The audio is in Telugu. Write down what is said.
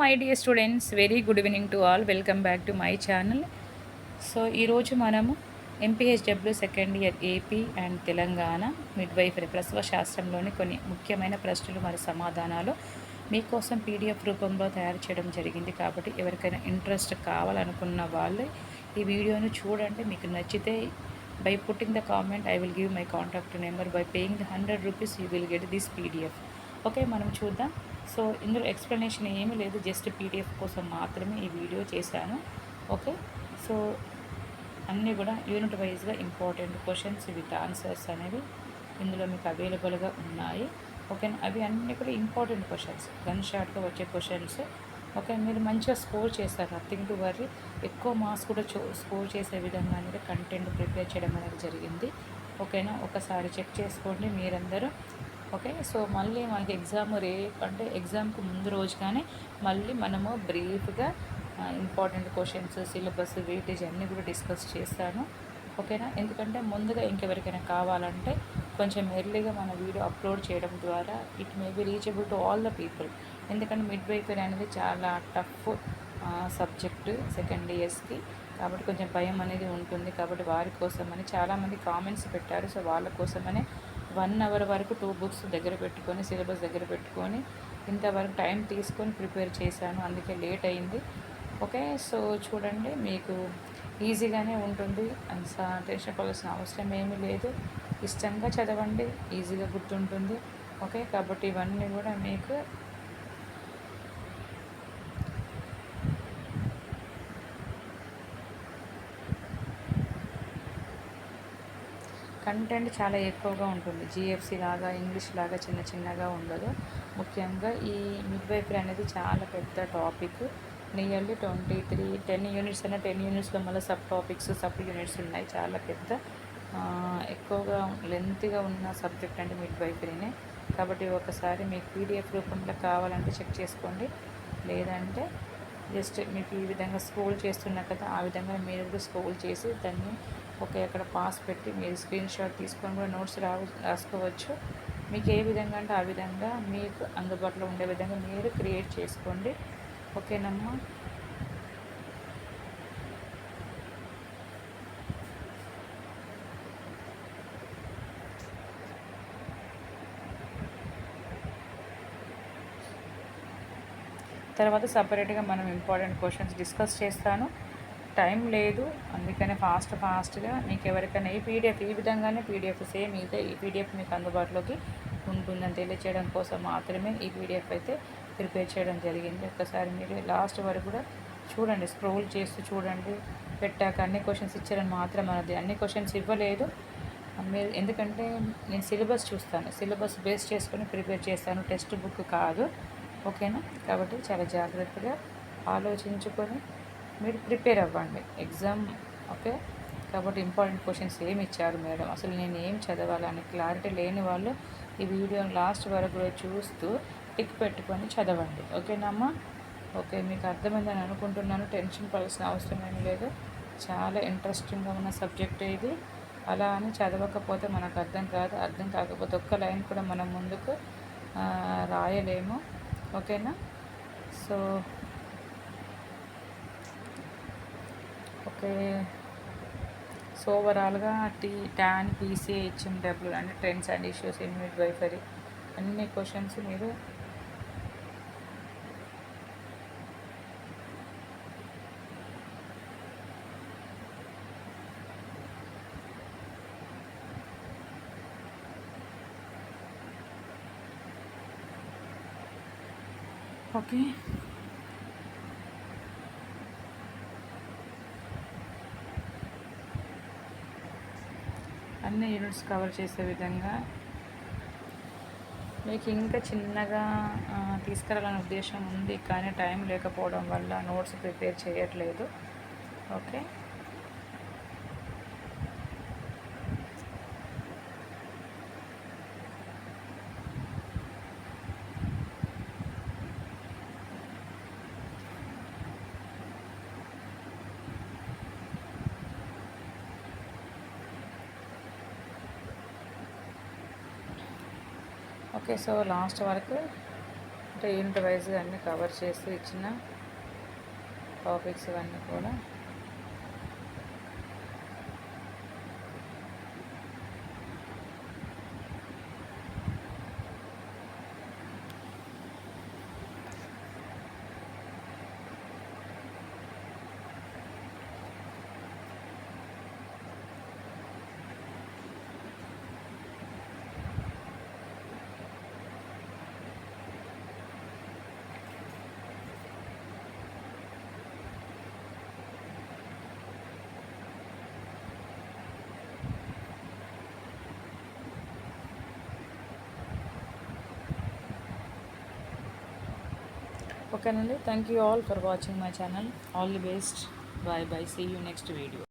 My dear students very good evening to all. Welcome back to my channel. So ఈరోజు మనము MPHW second year AP and Telangana midwifery ప్రసవ శాస్త్రంలోని కొన్ని ముఖ్యమైన ప్రశ్నలు మరియు సమాధానాలు మీకోసం పీడిఎఫ్ రూపంలో తయారు చేయడం జరిగింది. కాబట్టి ఎవరికైనా ఇంట్రెస్ట్ కావాలనుకున్న వాళ్ళు ఈ వీడియోను చూడండి. మీకు నచ్చితే by putting the comment I will give my contact number by paying the hundred rupees you will get this PDF okay మనం చూద్దాం. సో ఇందులో ఎక్స్ప్లెనేషన్ ఏమీ లేదు జస్ట్ పీడిఎఫ్ కోసం మాత్రమే ఈ వీడియో చేశాను. ఓకే సో అన్నీ కూడా యూనిట్ వైజ్గా ఇంపార్టెంట్ క్వశ్చన్స్ విత్ ఆన్సర్స్ అనేవి ఇందులో మీకు అవైలబుల్గా ఉన్నాయి. ఓకేనా అవి అన్నీ కూడా ఇంపార్టెంట్ క్వశ్చన్స్ గన్ షాట్గా వచ్చే క్వశ్చన్స్ ఓకే మీరు మంచిగా స్కోర్ చేస్తారు. నథింగ్ టు వర్రీ ఎక్కువ మార్క్స్ కూడా చో స్కోర్ చేసే విధంగా అనేది కంటెంట్ ప్రిపేర్ చేయడం అనేది జరిగింది. ఓకేనా? ఒకసారి చెక్ చేసుకోండి మీరందరూ. ఓకే? సో మళ్ళీ మనకి ఎగ్జామ్ రేపు అంటే ఎగ్జామ్కి ముందు రోజు కానీ మళ్ళీ మనము బ్రీఫ్గా ఇంపార్టెంట్ క్వశ్చన్స్ సిలబస్ వెయిటేజ్ అన్నీ కూడా డిస్కస్ చేస్తాను. ఓకేనా? ఎందుకంటే ముందుగా ఇంకెవరికైనా కావాలంటే కొంచెం ఎర్లీగా మన వీడియో అప్లోడ్ చేయడం ద్వారా it may be reachable to all the people. ఎందుకంటే మిడ్ వైఫర్ అనేది చాలా టఫ్ సబ్జెక్టు సెకండ్ ఇయర్స్కి. కాబట్టి కొంచెం భయం అనేది ఉంటుంది. కాబట్టి వారి కోసమని చాలామంది కామెంట్స్ పెట్టారు. సో వాళ్ళ కోసమనే వన్ అవర్ వరకు టూ బుక్స్ దగ్గర పెట్టుకొని సిలబస్ దగ్గర పెట్టుకొని ఇంతవరకు టైం తీసుకొని ప్రిపేర్ చేశాను. అందుకే లేట్ అయింది. ఓకే సో చూడండి మీకు ఈజీగానే ఉంటుంది. అంత టెన్షన్ పడాల్సిన అవసరం ఏమీ లేదు. ఇష్టంగా చదవండి ఈజీగా గుర్తుంటుంది. ఓకే కాబట్టి ఇవన్నీ కూడా మీకు కంటెంట్ చాలా ఎక్కువగా ఉంటుంది. జిఎఫ్సి లాగా ఇంగ్లీష్ లాగా చిన్న చిన్నగా ఉండదు. ముఖ్యంగా ఈ మిడ్వైఫరీ అనేది చాలా పెద్ద topic nearly twenty three ten units అయినా టెన్ యూనిట్స్లో మళ్ళీ సబ్ టాపిక్స్ సబ్ యూనిట్స్ ఉన్నాయి. చాలా పెద్ద ఎక్కువగా లెంత్గా ఉన్న సబ్జెక్ట్ అంటే మిడ్వైఫరీనే కాబట్టి ఒకసారి మీకు పీడిఎఫ్ రూపంలో కావాలంటే చెక్ చేసుకోండి. లేదంటే జస్ట్ మీకు ఈ విధంగా స్క్రోల్ చేస్తున్నా కదా ఆ విధంగా మీరు కూడా స్క్రోల్ చేసి దాన్ని ఓకే అక్కడ పాస్ పెట్టి మీరు స్క్రీన్ షాట్ తీసుకొని కూడా నోట్స్ రా రాసుకోవచ్చు. మీకు ఏ విధంగా అంటే ఆ విధంగా మీకు అందుబాటులో ఉండే విధంగా మీరు క్రియేట్ చేసుకోండి. ఓకేనమ్మా? తర్వాత సపరేట్గా మనం ఇంపార్టెంట్ క్వశ్చన్స్ డిస్కస్ చేస్తాను. టైం లేదు. అందుకనే ఫాస్ట్ ఫాస్ట్గా మీకు ఎవరికైనా ఈ పీడిఎఫ్ ఈ విధంగానే పీడిఎఫ్ సేమ్ ఇదే ఈ పీడిఎఫ్ మీకు అందుబాటులోకి ఉంటుందని తెలియచేయడం కోసం మాత్రమే ఈ పీడిఎఫ్ అయితే ప్రిపేర్ చేయడం జరిగింది. ఒక్కసారి మీరు లాస్ట్ వరకు కూడా చూడండి స్క్రోల్ చేస్తూ చూడండి. పెట్టాక అన్ని క్వశ్చన్స్ ఇచ్చారని మాత్రం అన్నది అన్ని క్వశ్చన్స్ ఇవ్వలేదు. మీరు ఎందుకంటే నేను సిలబస్ చూస్తాను. సిలబస్ బేస్ చేసుకొని ప్రిపేర్ చేస్తాను. టెక్స్ట్ బుక్ కాదు. ఓకేనా? కాబట్టి చాలా జాగ్రత్తగా ఆలోచించుకొని మీరు ప్రిపేర్ అవ్వండి. Exam okay? కాబట్టి ఇంపార్టెంట్ క్వశ్చన్స్ ఏమి ఇచ్చారు మేడం? అసలు నేను ఏం చదవాలని క్లారిటీ లేని వాళ్ళు ఈ వీడియోని లాస్ట్ వరకు కూడా చూస్తూ టిక్ పెట్టుకొని చదవండి. ఓకేనమ్మా ఓకే మీకు అర్థమైందని అనుకుంటున్నాను. టెన్షన్ పడాల్సిన అవసరం ఏమీ లేదు. చాలా ఇంట్రెస్టింగ్గా ఉన్న సబ్జెక్ట్ ఇది. అలా అని చదవకపోతే మనకు అర్థం కాదు అర్థం కాకపోతే ఒక్క లైన్ కూడా మనం ముందుకు రాయలేము. ఓకేనా? So okay. సో ఓవరాల్గా టీ ట్యాన్ పీసీ హెచ్ఎండబ్ల్యూ అంటే trends and issues in midwifery అన్ని క్వశ్చన్స్ మీరు ఓకే. అన్ని యూనిట్స్ కవర్ చేసే విధంగా మీకు ఇంకా చిన్నగా తీసుకురావాలనే ఉద్దేశం ఉంది కానీ టైం లేకపోవడం వల్ల నోట్స్ ప్రిపేర్ చేయట్లేదు. ఓకే ఓకే సో లాస్ట్ వరకు అంటే యూనిట్ వైజ్గా అన్నీ కవర్ చేస్తూ ఇచ్చిన టాపిక్స్ ఇవన్నీ కూడా ఓకేనండి thank you all for watching my channel all the best bye bye see you next video